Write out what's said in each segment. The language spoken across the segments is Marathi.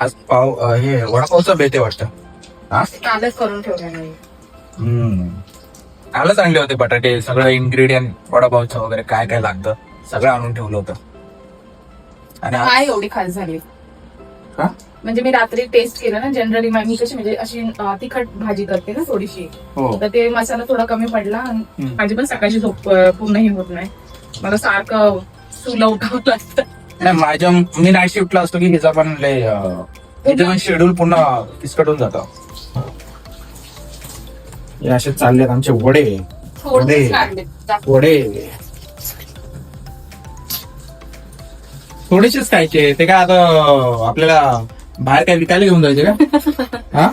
आज पाव हे वडापावचा बेत वाटतं. कालच करून ठेवलं. कालच आणले होते बटाटे सगळं इन्ग्रेडियंट वडापावचं वगैरे काय काय लागतं सगळं आणून ठेवलं होतं. आणि एवढी खास झाली? म्हणजे मी रात्री टेस्ट केलं ना जनरली मी कशी म्हणजे अशी तिखट भाजी करते ना थोडीशी. हो. तर ते मसाला थोडा कमी पडला. माझी पण सकाळची झोप पूर्णही होत नाही. मला सारखं सुला उठावं लागतं. नाही माझ्या मी नाईट शिफ्टला असतो की हिचा पण लय अं, हिचं पण शेड्यूल पुन्हा किसकटून जातं. हे असे चाललेत आमचे वडे. काढले जास्त वडे. थोडेसेच खायचे. ते काय आता आपल्याला बाहेर काय विकायला घेऊन जायचे का? हा?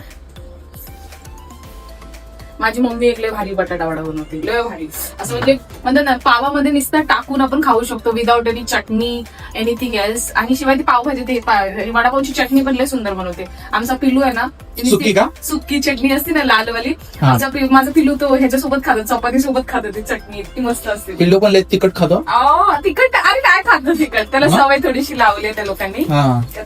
माझी मम्मी एक लय भारी बटाटा वडा बनवते लय भारी. असं म्हणजे म्हणतात ना पावामध्ये नुसतं टाकून आपण खाऊ शकतो without any chutney anything else आणि शिवाय ती पावभाजी ते वडापावची चटणी पण लय सुंदर बनवते. आमचा पिल्लू आहे ना सुकी का? सुकी चटणी असते ना लालवाली पि- माझा पिल्लू तो ह्याच्यासोबत खातो चपाती सोबत खातो ती चटणी. इतकी मस्त असते. पिल्लू पण तिखट खातो? तिखट अरे काय खातो तिखट. त्याला? सवय थोडीशी लावली आहे त्या लोकांनी.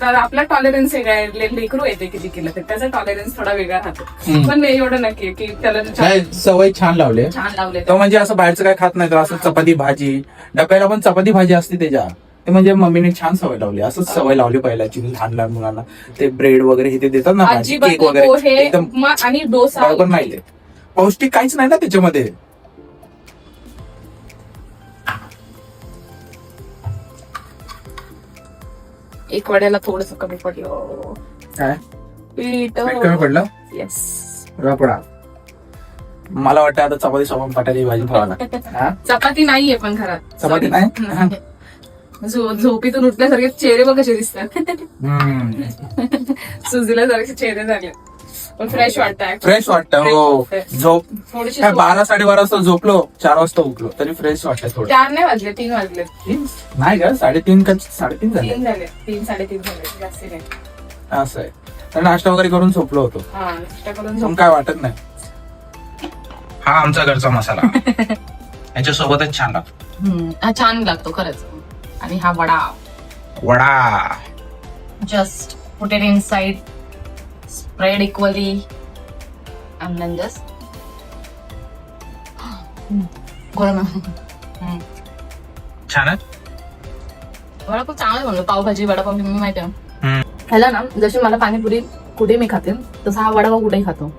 तर आपला टॉलरन्स लेकरू येते किती केलं तर त्याचा टॉलरन्स थोडा वेगळा राहतो. पण एवढं नक्की की त्याला सवय छान लावले छान लावले तो म्हणजे असं बाहेरचं काय खात नाही तर असं चपाती भाजी. डब्याला पण चपाती भाजी असते त्याच्या. ते म्हणजे मम्मीने छान सवय लावली. असंच सवय लावली पहिल्याची लहान लहान मुलांना. ते ब्रेड वगैरे हे ते देतात ना अजिबात केक नाही. वगैरे. पोहे एकदम उपमा आणि डोसा बरोबर नाही ते पौष्टिक काहीच नाही ना त्याच्यामध्ये. एक वड्याला थोडस कमी पडलं. काय? पीठ. पीठ कमी पडलं? येस रपडा मला वाटतं आता चपाती सोबत बटाटी भाजी खावा हा? चपाती नाहीये पण घरात. चपाती Sorry. नाही? हम्म. झो- झोपेतून उठल्यासारखे चेहरे बघ कसे दिसतात. हम्म. सुजल्या सारखे चेहरे झाले. पण फ्रेश वाटतंय. फ्रेश वाटतं हो. झोप. थोडीशी काय बारा साडेबारा वाजता झोपलो चार वाजता उठलो तरी फ्रेश वाटतं थोडं. चार नाही वाजले तीन वाजले. तीन? नाही का साडेतीन का साडेतीन झाले? तीन झाले. तीन साडेतीन झाले. जास्ती नाही. असं आहे. तर नाश्ता वगैरे करून झोपलो होतो. हा नाश्ता करून झोप काय वाटत नाही? हा आमचा घरचा मसाला. याच्यासोबतच छान लागतो. हा छान लागतो खरंच. आणि हा vada. Vada. Just put it inside spread equally and then just. छान वडा खूप चांगला बनवतो पावभाजी वडापाव मी माहिती आहे. ह्याला ना जशी मला पाणीपुरी कुठे मी खाते तसा हा वडापाव कुठेही खातो.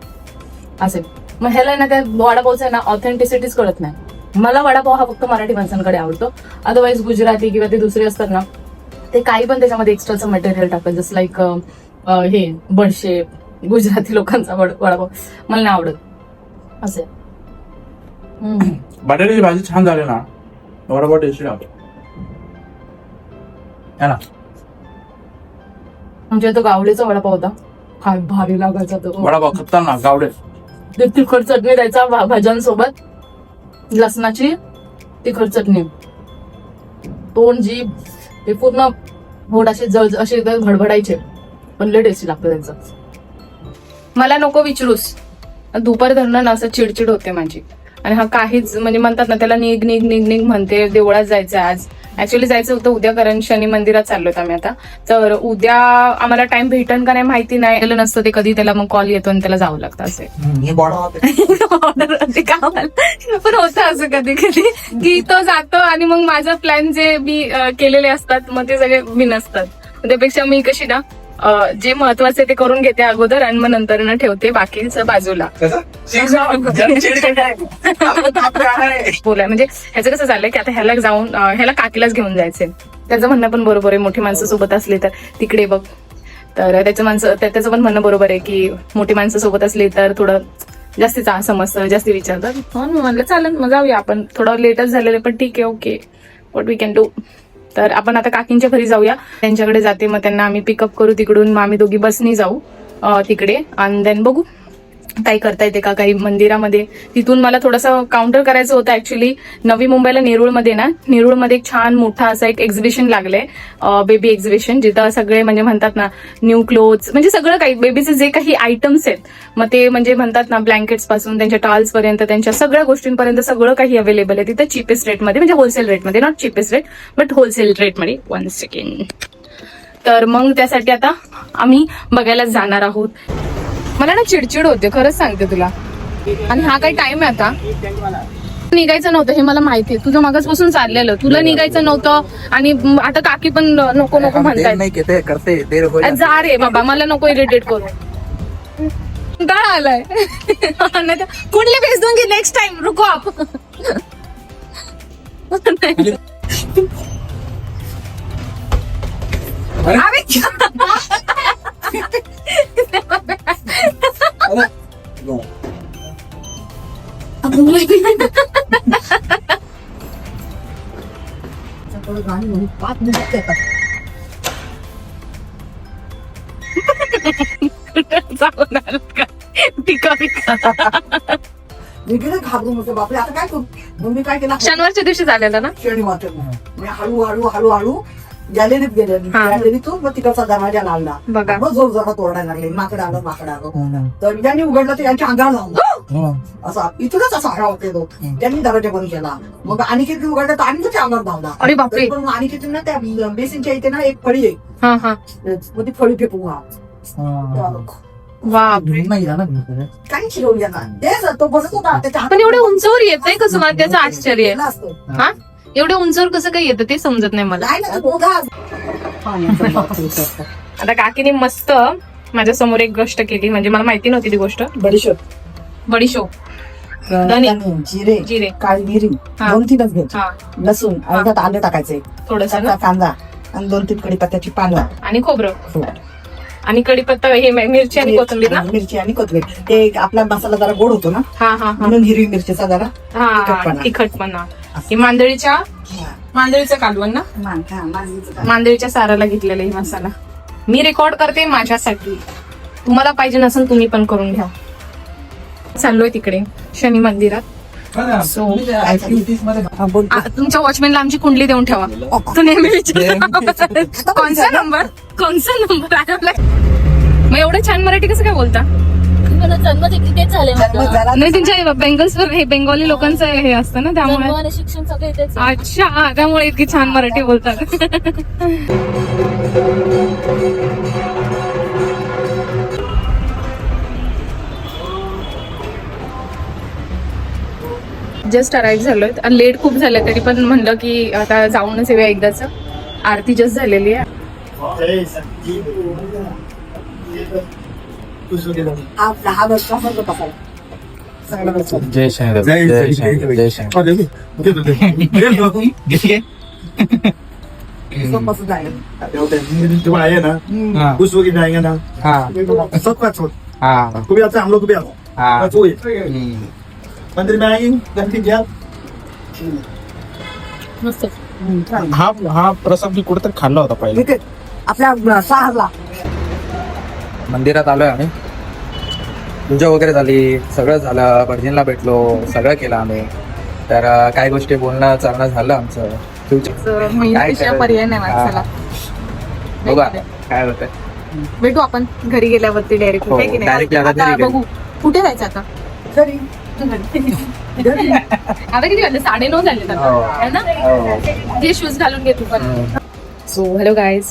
असे. मग ह्याला ना त्या वडापावचं ना ऑथेंटिसिटीच कळत नाही. मला वडापाव हा फक्त मराठी माणसांकडे आवडतो. अदरवाईज गुजराती किंवा ते दुसरे असतात ना ते काही पण त्याच्यामध्ये एक्स्ट्राचं मटेरियल टाकतात. जसं लाईक हे बडशेप गुजराती लोकांचा वड- वडापाव. मला नाही आवडत. असे. बटाट्याची भाजी छान झाली ना. वडापाव टेस्टी लागतो. है ना. आमच्या इथं गावडीचा वडापाव होता. काय भारी लागायचा तो. वडापाव खतरनाक गावडे. ते तिखट चटणी द्यायचा भाज्यांसोबत. लसणाची तिखट चटणी. तोंड जीभ हे पूर्ण होड असे जळ असे एकदम भडभडायचे पण लय टेस्टी लागतं त्यांचं. मला नको विचारूस. दुपार धरणं ना असं चिडचिड होते माझी. आणि हा काहीच म्हणजे म्हणतात ना त्याला निघ निघ निघ निघ म्हणते. देवळात जायचं आज. ऍक्च्युली जायचं होतं उद्या कारण शनी मंदिरात चाललोत आम्ही आता. तर उद्या आम्हाला टाइम भेटन का नाही माहिती नाही. केलं नसतं ते कधी त्याला मग कॉल येतो आणि त्याला जावं लागतं असे पण होतं असं कधी कधी की तो जातो आणि मग माझं प्लॅन जे मी केलेले असतात मग ते सगळे मी नसतात. त्यापेक्षा मी कशी ना जे महत्त्वाचे ते करून घेते अगोदर आणि मग नंतर ना ठेवते बाकीचं बाजूला. बोलाय म्हणजे ह्याचं कसं झालंय की आता ह्याला जाऊन ह्याला काकीलाच घेऊन जायचंय. त्याचं म्हणणं पण बरोबर आहे मोठी माणसं सोबत असली तर. तिकडे बघ. तर त्याचं माणसं त्या- त्याचं पण म्हणणं बरोबर आहे की मोठी माणसं सोबत असली तर थोडं जास्ती समजतं जास्ती विचारतात. म्हणून मी म्हणलं चालेल मग जाऊया आपण. थोडं लेटच झालेलं पण ठीक आहे okay. What we can do तर आपण आता काकींच्या घरी जाऊया. त्यांच्याकडे जाते मग त्यांना आम्ही पिकअप करू तिकडून. मग आम्ही दोघी बसनी जाऊ तिकडे. आणि देन बघू. काही करता येते का? काही मंदिरामध्ये. तिथून मला थोडंसं काउंटर करायचं होतं ऍक्च्युली नवी मुंबईला नेरुळमध्ये ना नेरुळमध्ये एक छान मोठा असा एक एक्झिबिशन लागलंय. बेबी एक्झिबिशन जिथं सगळे म्हणजे म्हणतात ना न्यू क्लोथ्स म्हणजे सगळं काही बेबीचे जे काही आयटम्स आहेत मग ते म्हणजे म्हणतात ना ब्लँकेट्सपासून त्यांच्या टॉल्स पर्यंत त्यांच्या सगळ्या गोष्टींपर्यंत सगळं काही अवेलेबल आहे. तिथं चिपेस्ट रेटमध्ये म्हणजे होलसेल रेटमध्ये not cheapest rate but wholesale रेटमध्ये वन सेकंड तर मग त्यासाठी आता आम्ही बघायला जाणार आहोत. मला ना चिडचिड होते खरंच सांगते तुला. आणि हा काही टाइम आहे आता. निघायचं नव्हतं हे मला माहिती आहे. तुझं मागासपासून चाललेलं. तुला निघायचं नव्हतं आणि आता काकी पण नको नको करते जाती जा रे बाबा मला नको इरिटेट करू. कंटाळा आलाय. नाही तर कुंडली भेज दूंगी नेक्स्ट टाइम रुको आप. अरे. जाऊन आलात का टिका पिका मी गेले घाबरून होते बापरे आता काय करू मग मी काय केलं शनिवारच्या दिवशी झालेला ना मी हळू हळू हळू हळू गॅलरीत गेले. गॅलरीतून मग तिकडचा दरवाजा बघा. मग जोर जोरात ओरडायला लागले माकडं आलं माकडं आलं तर त्यांनी उघडलं तर यांच्या अंगावर लावलं असा इथूनच असा हरा होते तो. त्यांनी दरवाजा बंद केला मग अनिकेत उघडलं तर त्याच्या अंगावर धावला अरे बापरे. पण अनिकेत ना त्या बेसिनच्या इथे ना एक फळी आहे. मग ती फळी फेकून हा. वा काही शिरवली ना. तेच तो बसत होता. त्याच्या पण एवढे उंचावर येतंय कसं मला त्याचं आश्चर्य हा. एवढे उंचावर कसं काय येतं ते समजत नाही मला. नाही आता काकीने मस्त माझ्यासमोर एक गोष्ट केली. म्हणजे मला माहिती नव्हती ती गोष्ट. बडीशोप बडीशो धने. जिरे जिरे. काळी मिरी हा. दोन तीनच घ्यायचे हा. लसूण आणि त्यात आलं टाकायचे. थोडस कांदा आणि दोन तीन कडीपत्त्याची पानं. आणि खोबरं. हो. आणि कढीपत्ता हे मिरची आणि कोथिंबीर ना? मिरची आणि कोथिंबीर. ते एक आपला मसाला जरा गोड होतो ना? हा हा हा. म्हणून हिरवी मिरचीचा जरा हा तिखटपणा. तिखटपणा ही मांदळीच्या मांदळीचं कालवण ना? मान- हा, मांजरीचं काय. मांदळीच्या साराला घेतलेला ही मसाला. मी रेकॉर्ड करते माझ्यासाठी. तुम्हाला पाहिजे नसेल तुम्ही पण करून घ्या. चाललोय तिकडे शनी मंदिरात. हा. आ, तुमच्या वॉचमॅनला आमची कुंडली देऊन ठेवा. तो नेहमी विचार कोणचा नंबर कोणचा नंबर मग एवढं छान मराठी कसं काय बोलता? नाही त्यांच्या बेंगल्स वर हे बेंगॉली लोकांचं हे असतं ना त्यामुळे. शिक्षण सगळं इथेच आहे. अच्छा त्यामुळे इतकी छान मराठी बोलतात. जस्ट अराईव्ह झालोय लेट खूप झालं तरी पण म्हणलं की आता जाऊनच येऊया एकदाच. आरती जस्ट झालेली आहे. हा. जय शंकर जय शंकर जय शंकर आए ना हाँ. जाएंगे ना. हाँ. छोड़ हाँ. है, हम लोग भी हाँ. मंदिर में आएंगे दर्शन किया मस्त. हा हा प्रसाद मी कुठेतरी खाल्ला होता पहिले. आपल्या सहाला. मंदिरात आलोय आम्ही. पूजा वगैरे झाली सगळं झालं भटजींना भेटलो सगळं केलं आम्ही. तर अं, काही गोष्टी बोलणं चालणं झालं आमचं. फ्युचर महिन्यापेक्षा पर्याय नाही माणसाला. बघा काय होतंय. भेटू आपण. घरी गेल्यावरती डायरेक्ट हो, directly आता घरी गेलो. बघू. कुठे जायचं आता? घरी. आता किती वाजले? साडे नऊ झाले. हो. है ना? हो. जे शूज घालून घे तू पण. सो हॅलो गाईज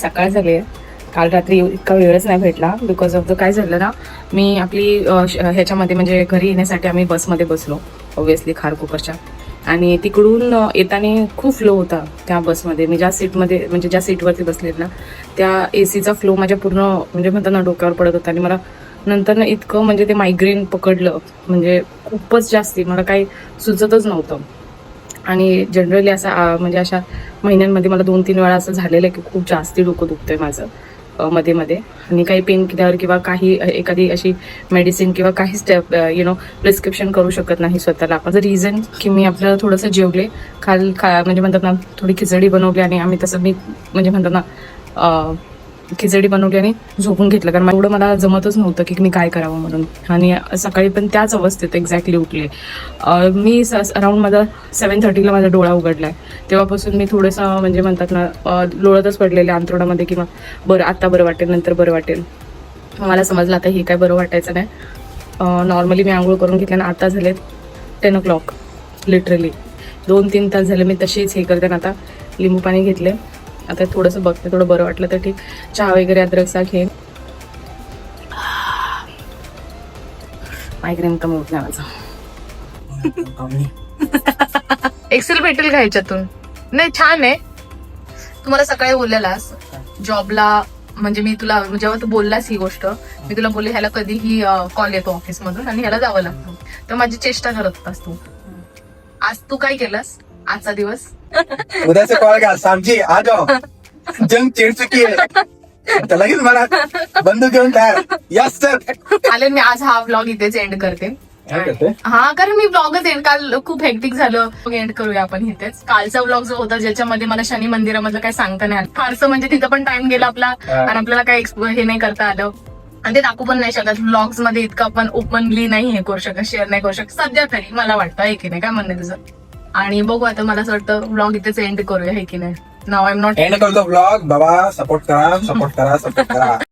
सकाळ झाली आहे. काल रात्री इतका वेळच नाही भेटला बिकॉज ऑफ द काय झालं ना मी आपली ह्याच्यामध्ये म्हणजे घरी येण्यासाठी आम्ही बसमध्ये बसलो ऑब्व्हियसली खारकुपरच्या आणि तिकडून येताना खूप फ्लो होता त्या बसमध्ये मी ज्या सीटमध्ये म्हणजे ज्या सीटवरती बसलेत ना त्या ए सीचा फ्लो माझ्या पूर्ण म्हणजे म्हणतात ना डोक्यावर पडत होता आणि मला नंतर ना इतकं म्हणजे ते मायग्रेन पकडलं. म्हणजे खूपच जास्ती. मला काही सुचतच नव्हतं. आणि जनरली असा म्हणजे अशा महिन्यांमध्ये मला दोन तीन वेळा असं झालेलं आहे की खूप जास्ती डोकं दुखतंय माझं मध्ये मध्ये. आणि काही पेन किलर किंवा काही एखादी अशी मेडिसिन किंवा काही स्टेप यु नो प्रिस्क्रिप्शन करू शकत नाही स्वतःला. माझं रिझन की मी आपल्याला थोडंसं जेवले. खाल खा म्हणजे म्हणतात ना थोडी खिचडी बनवली आणि आम्ही तसं मी म्हणजे म्हणतात ना खिचडी बनवली आणि झोपून घेतलं. कारण एवढं मला जमतच नव्हतं की मी काय करावं म्हणून. आणि सकाळी पण त्याच अवस्थेत एक्झॅक्टली उठले. मी अराउंड माझा सेवन थर्टीला माझा डोळा उघडलाय. तेव्हापासून मी थोडंसं म्हणजे म्हणतात ना लोळतच पडलेले अंतरुणामध्ये किंवा बरं आत्ता बरं वाटेल नंतर बरं वाटेल. मला समजलं आता हे काय बरं वाटायचं नाही. नॉर्मली मी आंघोळ करून घेतल्यानं आता झालेत टेन ओ क्लॉक लिटरली दोन तीन तास झाले मी तशीच हे करते आणि आता लिंबू पाणी घेतले आता थोडंसं बघते थोडं बरं वाटलं तर ठीक. चहा वगैरे अद्रकचा घे मायग्रेन कमी होत नाही माझा. एक्सेल भेटेल का ह्याच्यातून? नाही छान आहे. तुम्हाला सकाळी बोललेलास जॉबला म्हणजे मी तुला जेव्हा तू बोललास ही गोष्ट मी तुला बोलले ह्याला कधीही कॉल येतो ऑफिस मधून आणि ह्याला जावं लागतं. तर माझी चेष्टा करत होतास तू. आज तू काय केलास? आजचा दिवस. उद्या से कॉल का सांगची आ जाओ. जंग चिड चुकी तर लगेच मला बंदूक घेऊन तयार यस सर आले मी आज हा व्लॉग इथेच एंड करते. हा कारण मी ब्लॉगच एंड काल खूप हेक्टिक झालं. एंड करूया आपण इथेच. कालचा ब्लॉग जो होता ज्याच्यामध्ये मला शनी मंदिरामधलं काय सांगता नाही आलं. फारसं म्हणजे तिथं पण टाइम गेला आपला. आणि आपल्याला काय एक्सप्लो- हे नाही करता आलं. आणि ते दाखवू पण नाही शकत. ब्लॉग्समध्ये इतकं आपण ओपनली नाही हे करू शकत शेअर नाही करू शकत. सध्या तरी मला वाटतं आहे की नाही? काय म्हणणं तुझं? आणि बघू आता मला असं वाटतं ब्लॉग इथेच एंड करूया हे की नाही? नाव आय एम नॉट एंड करतो ब्लॉग बाबा सपोर्ट करा सपोर्ट करा सपोर्ट करा.